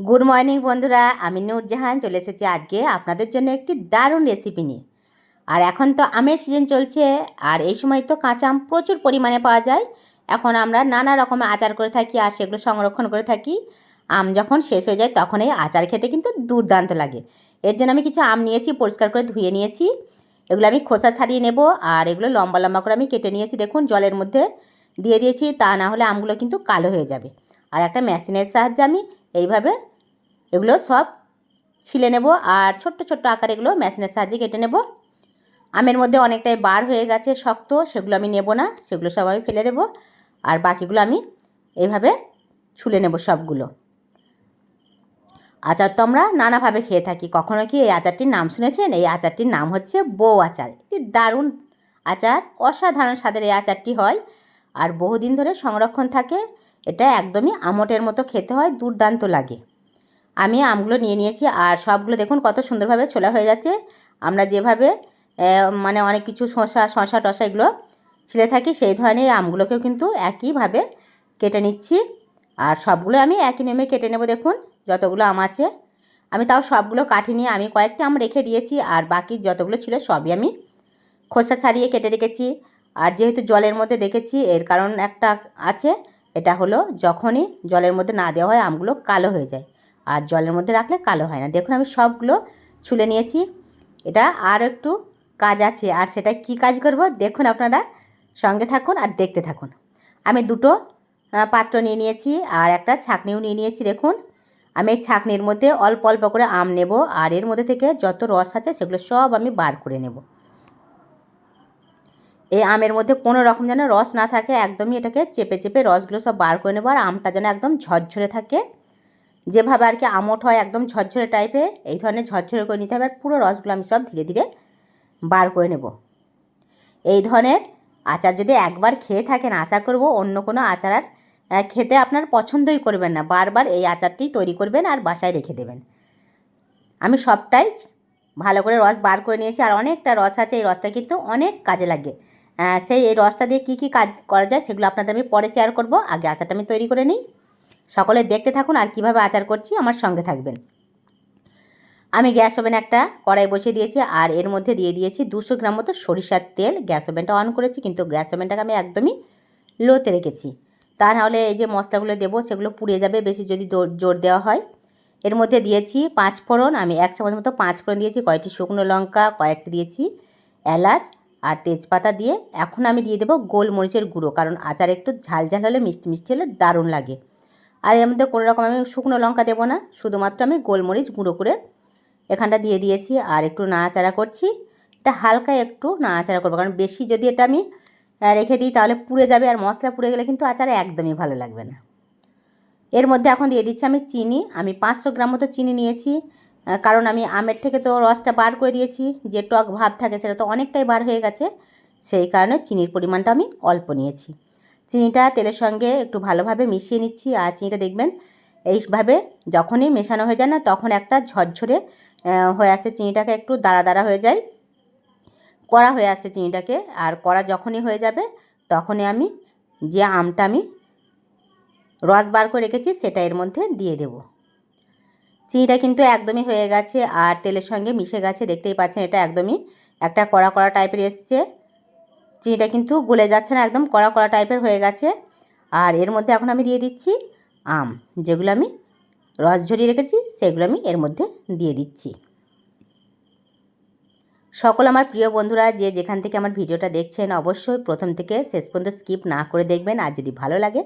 Good morning বন্ধুরা। আমি নূরজাহান, চলে এসেছি আজকে আপনাদের জন্য একটি দারুণ রেসিপি নিয়ে। আর এখন তো আমের সিজন চলছে, আর এই সময় তো কাঁচা আম প্রচুর পরিমাণে পাওয়া যায়। এখন আমরা নানা রকমের আচার করে থাকি আর সেগুলো সংরক্ষণ করে থাকি। আম যখন শেষ হয়ে যায়, তখন এই আচার খেতে কিন্তু দুর্দান্ত লাগে। এর জন্য আমি কিছু আম নিয়েছি, পরিষ্কার করে ধুয়ে নিয়েছি। এগুলো আমি খোসা ছাড়িয়ে নেব, আর এগুলো লম্বা লম্বা করে আমি কেটে নিয়েছি, দেখুন, জলের মধ্যে। দিয়ে দিয়েছি, তা না হলে আমগুলো কিন্তু কালো হয়ে যাবে। আর একটা মেশিনের সাহায্যে আমি এইভাবে এগুলো সব ছিলে নেব আর ছোট্ট ছোট্ট আকার এগুলো মেশিনের সাহায্যে কেটে নেব। আমের মধ্যে অনেকটাই বার হয়ে গেছে, শক্ত, সেগুলো আমি নেব না, সেগুলো সব আমি ফেলে দেবো আর বাকিগুলো আমি এইভাবে ছুলে নেব সবগুলো। আচার তো আমরা নানাভাবে খেয়ে থাকি, কখনো কি এই আচারটির নাম শুনেছেন? এই আচারটির নাম হচ্ছে বউ আচার। একটি দারুণ আচার, অসাধারণ স্বাদের এই আচারটি হয় আর বহুদিন ধরে সংরক্ষণ থাকে। এটা একদমই আমটের মতো খেতে হয়, দুর্দান্ত লাগে। আমি আমগুলো নিয়ে নিয়েছি আর সবগুলো দেখুন কত সুন্দরভাবে ছোলা হয়ে যাচ্ছে। আমরা যেভাবে মানে অনেক কিছু শশা শশা টশা এগুলো ছিলে থাকি, সেই ধরনের আমগুলোকেও কিন্তু একইভাবে কেটে নিচ্ছি। আর সবগুলো আমি একই নিয়মে কেটে নেব দেখুন, যতগুলো আম আছে। আমি তাও সবগুলো কাটিনি, আমি কয়েকটা আম রেখে দিয়েছি আর বাকি যতগুলো ছিল সবই আমি খোসা ছাড়িয়ে কেটে রেখেছি। আর যেহেতু জলের মধ্যে রেখেছি, এর কারণ একটা আছে এটা হলো যখনই জলের মধ্যে না দেওয়া হয় আমগুলো কালো হয়ে যায়। আর জলের মধ্যে রাখলে কালো হয় না। দেখুন আমি সবগুলো ছুলে নিয়েছি। এটা আর একটু কাজ আছে। আর সেটা কি কাজ করব? দেখুন আপনারা সঙ্গে থাকুন আর দেখতে থাকুন। আমি দুটো পাত্র নিয়ে নিয়েছি আর একটা ছাকনিও নিয়ে নিয়েছি, দেখুন। আমি এই ছাকনির মধ্যে অল্প অল্প করে আম নেব আর এর মধ্যে থেকে যত রস আছে সেগুলো সব আমি বার করে নেব। এই আমের মধ্যে কোনো রকম যেন রস না থাকে, একদমই এটাকে চেপে চেপে রসগুলো সব বার করে নেব, আর আমটা যেন একদম ঝরঝরে থাকে। যেভাবে আর কি আমট হয় একদম ঝরঝরে টাইপের এই ধরনের ঝরঝরে করে নিতে হবে, আর পুরো রসগুলো আমি সব ধীরে ধীরে বার করে নেব। এই ধরনের আচার যদি একবার খেয়ে থাকেন, আশা করব অন্য কোনো আচার আর খেতে আপনার পছন্দই করবেন না। বারবার এই আচারটি তৈরি করবেন আর বাসায় রেখে দেবেন। আমি সবটাই ভালো করে রস বার করে নিয়েছি, আর অনেকটা রস আছে, এই রসটা কিন্তু অনেক কাজে লাগে। সেই এই রসটা দিয়ে কী কী কাজ করা যায় সেগুলো আপনাদের আমি পরে শেয়ার করব। আগে আচারটা আমি তৈরি করে নিই। সকলে দেখতে থাকুন আর কীভাবে আচার করছি, আমার সঙ্গে থাকবেন। আমি গ্যাস ওভেন একটা কড়াই বসিয়ে দিয়েছি আর এর মধ্যে দিয়ে দিয়েছি দুশো গ্রাম মতো সরিষার তেল। গ্যাস ওভেনটা অন করেছি কিন্তু গ্যাস ওভেনটাকে আমি একদমই লোতে রেখেছি। তা নাহলে এই যে মশলাগুলো দেবো সেগুলো পুড়ে যাবে, বেশি যদি জোর দেওয়া হয়। এর মধ্যে দিয়েছি পাঁচ ফোড়ন আমি এক চামচ মতো পাঁচ ফোড়ন দিয়েছি, কয়েকটি শুকনো লঙ্কা, কয়েকটি দিয়েছি এলাচ আর তেজপাতা দিয়ে এখন আমি দিয়ে দেবো গোলমরিচের গুঁড়ো, কারণ আচার একটু ঝাল ঝাল হলে মিষ্টি মিষ্টি হলে দারুণ লাগে। আর এর মধ্যে কোনো রকম আমি শুকনো লঙ্কা দেবো না, শুধুমাত্র আমি গোলমরিচ গুঁড়ো করে এখানটা দিয়ে দিয়েছি। আর একটু নাড়াচাড়া করছি, এটা হালকা একটু নাড়াচাড়া করব, কারণ বেশি যদি এটা আমি রেখে দিই তাহলে পুড়ে যাবে আর মশলা পুড়ে গেলে কিন্তু আচার একদমই ভালো লাগবে না। এর মধ্যে এখন দিয়ে দিচ্ছি আমি চিনি, আমি পাঁচশো গ্রাম মতো চিনি নিয়েছি। কারণ আমি আমের থেকে তো রসটা বার করে দিয়েছি, যে টক ভাব থাকে সেটা তো অনেকটাই বার হয়ে গেছে, সেই কারণে চিনির পরিমাণটা আমি অল্প নিয়েছি। চিনিটা তেলের সঙ্গে একটু ভালোভাবে মিশিয়ে নিচ্ছি, আর চিনিটা দেখবেন এইভাবে যখনই মেশানো হয়ে যায় না, তখন একটা ঝরঝরে হয়ে আসে চিনিটাকে, একটু দাঁড়া দাঁড়া হয়ে যায়, কড়া হয়ে আসে চিনিটাকে, আর কড়া যখনই হয়ে যাবে তখনই আমি যে আমটা আমি রস বার করে রেখেছি সেটা এর মধ্যে দিয়ে দেব। চিনিটা কিন্তু একদমই হয়ে গেছে আর তেলের সঙ্গে মিশে গেছে, দেখতেই পাচ্ছেন এটা একদমই একটা কড়া কড়া টাইপের এসছে। চিনিটা কিন্তু গলে যাচ্ছে না, একদম কড়া কড়া টাইপের হয়ে গেছে। আর এর মধ্যে এখন আমি দিয়ে দিচ্ছি আম, যেগুলো আমি রস ঝরিয়ে রেখেছি, সেগুলো আমি এর মধ্যে দিয়ে দিচ্ছি। সকল আমার প্রিয় বন্ধুরা, যে যেখান থেকে আমার ভিডিওটা দেখছেন, অবশ্যই প্রথম থেকে শেষ পর্যন্ত স্কিপ না করে দেখবেন। আর যদি ভালো লাগে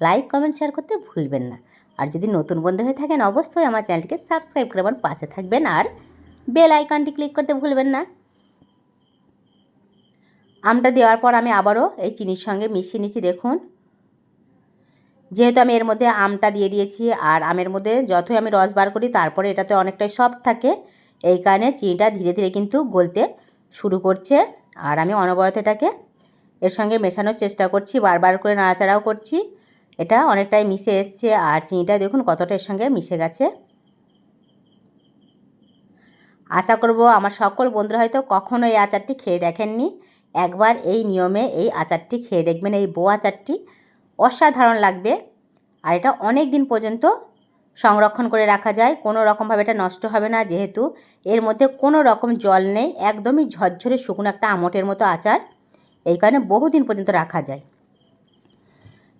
লাইক কমেন্ট শেয়ার করতে ভুলবেন না। আর যদি নতুন বন্ধু হয়ে থাকেন, অবশ্যই আমার চ্যানেলটিকে সাবস্ক্রাইব করে আমার পাশে থাকবেন আর বেল আইকনটি ক্লিক করতে ভুলবেন না। আমটা দেওয়ার পর আমি আবারও এই চিনির সঙ্গে মিশিয়ে নিচ্ছি, দেখুন। যেহেতু আমি এর মধ্যে আমটা দিয়ে দিয়েছি আর আমের মধ্যে যতই আমি রস বার করি, তারপরে এটাতে অনেকটাই সফট থাকে। এই কারণে চিনিটা ধীরে ধীরে কিন্তু গলতে শুরু করছে আর আমি অনবরত এটাকে এর সঙ্গে মেশানোর চেষ্টা করছি, বারবার করে নাড়াচাড়াও করছি। এটা অনেকটাই মিশে এসছে, আর চিনিটা দেখুন কতটা এর সঙ্গে মিশে গেছে। আশা করব আমার সকল বন্ধুরা হয়তো কখনো এই আচারটি খেয়ে দেখেননি। একবার এই নিয়মে এই আচারটি খেয়ে দেখবেন, এই বো আচারটি। অসাধারণ লাগবে, আর এটা অনেক দিন পর্যন্ত সংরক্ষণ করে রাখা যায়। কোনো রকমভাবে এটা নষ্ট হবে না, যেহেতু এর মধ্যে কোনো রকম জল নেই, একদমই ঝরঝরে শুকনো একটা আমটের মতো আচার। এই কারণে বহুদিন পর্যন্ত রাখা যায়।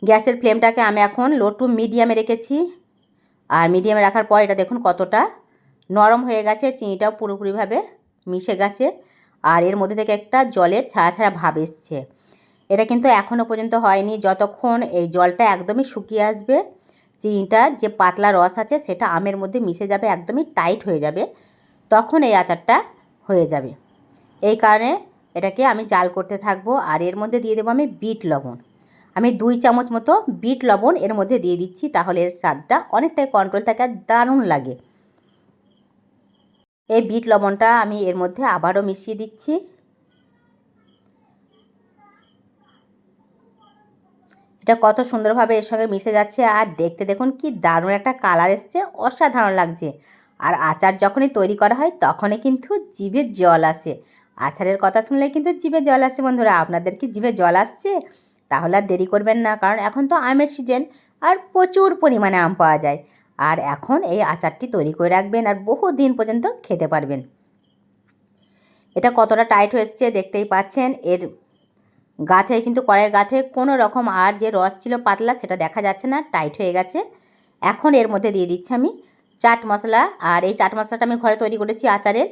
গ্যাসের ফ্লেমটাকে আমি এখন লো টু মিডিয়ামে রেখেছি। আর মিডিয়ামে রাখার পর এটা দেখুন কতটা নরম হয়ে গেছে, চিনিটাও পুরোপুরিভাবে মিশে গেছে আর এর মধ্যে থেকে একটা জলের ছাড়া ছাড়া ভাব এসছে। এটা কিন্তু এখনও পর্যন্ত হয়নি, যতক্ষণ এই জলটা একদমই শুকিয়ে আসবে, চিনিটার যে পাতলা রস আছে সেটা আমের মধ্যে মিশে যাবে, একদমই টাইট হয়ে যাবে, তখন এই আচারটা হয়ে যাবে। এই কারণে এটাকে আমি জাল করতে থাকব আর এর মধ্যে দিয়ে দেবো আমি বিট লবণ। আমি দুই চামচ মতো বিট লবণ এর মধ্যে দিয়ে দিচ্ছি, তাহলে এর স্বাদটা অনেকটাই কন্ট্রোল থাকে, দারুণ লাগে। এই বিট লবণটা আমি এর মধ্যে আবারও মিশিয়ে দিচ্ছি। এটা কত সুন্দরভাবে এর সঙ্গে মিশে যাচ্ছে, আর দেখতে দেখুন কি দারুণ একটা কালার এসছে, অসাধারণ লাগছে। আর আচার যখনই তৈরি করা হয়, তখনই কিন্তু জিভে জল আসে। আচারের কথা শুনলে কিন্তু জিভে জল আসে, বন্ধুরা। আপনাদের কি জিভে জল আসছে? তাহলে আর দেরি করবেন না, কারণ এখন তো আমের সিজন আর প্রচুর পরিমাণে আম পাওয়া যায়। আর এখন এই আচারটি তৈরি করে রাখবেন আর বহু দিন পর্যন্ত খেতে পারবেন। এটা কতটা টাইট হয়েছে দেখতেই পাচ্ছেন। এর গাথে কিন্তু, কড়াইয়ের গাথে কোনো রকম আর যে রস ছিল পাতলা, সেটা দেখা যাচ্ছে না টাইট হয়ে গেছে। এখন এর মধ্যে দিয়ে দিচ্ছি আমি চাট মশলা। আর এই চাট মশলাটা আমি ঘরে তৈরি করেছি আচারের।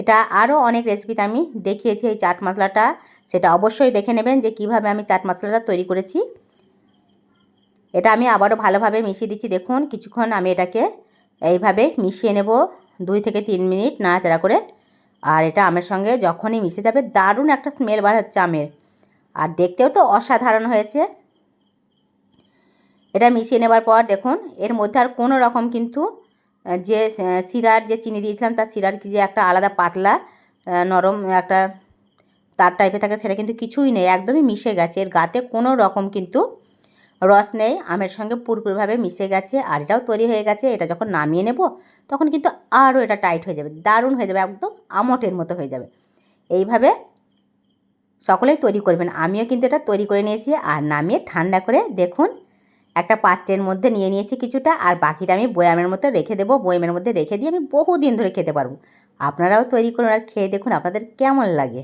এটা আরও অনেক রেসিপিতে আমি দেখিয়েছি এই চাট মশলাটা। সেটা অবশ্যই দেখে নেবেন যে কীভাবে আমি চাট মশলাটা তৈরি করেছি। এটা আমি আবারও ভালোভাবে মিশিয়ে দিচ্ছি। দেখুন, কিছুক্ষণ আমি এটাকে এইভাবে মিশিয়ে নেব দুই থেকে তিন মিনিট নাড়াচাড়া করে। আর এটা আমের সঙ্গে যখনই মিশে যাবে, দারুণ একটা স্মেল বার হচ্ছে আমের। আর দেখতেও তো অসাধারণ হয়েছে। এটা মিশিয়ে নেবার পর দেখুন, এর মধ্যে আর কোনো রকম কিন্তু যে শিরার যে চিনি দিয়েছিলাম, তার শিরার কি যে একটা আলাদা পাতলা নরম একটা তার টাইপে থাকে সেটা কিন্তু কিছুই নেই, একদমই মিশে গেছে। এর গাতে কোনো রকম কিন্তু রস নেই, আমের সঙ্গে পুরোপুরিভাবে মিশে গেছে আর এটাও তৈরি হয়ে গেছে। এটা যখন নামিয়ে নেব, তখন কিন্তু আরও এটা টাইট হয়ে যাবে, দারুণ হয়ে যাবে, একদম আমটের মতো হয়ে যাবে। এইভাবে সকলেই তৈরি করবেন। আমিও কিন্তু এটা তৈরি করে নিয়েছি আর নামিয়ে ঠান্ডা করে দেখুন, একটা পাত্রের মধ্যে নিয়ে নিয়েছি কিছুটা আর বাকিটা আমি বয়ামের মধ্যে রেখে দেবো। বয়ামের মধ্যে রেখে দিয়ে আমি বহু দিন ধরে খেতে পারব। আপনারাও তৈরি করুন আর খেয়ে দেখুন আপনাদের কেমন লাগে।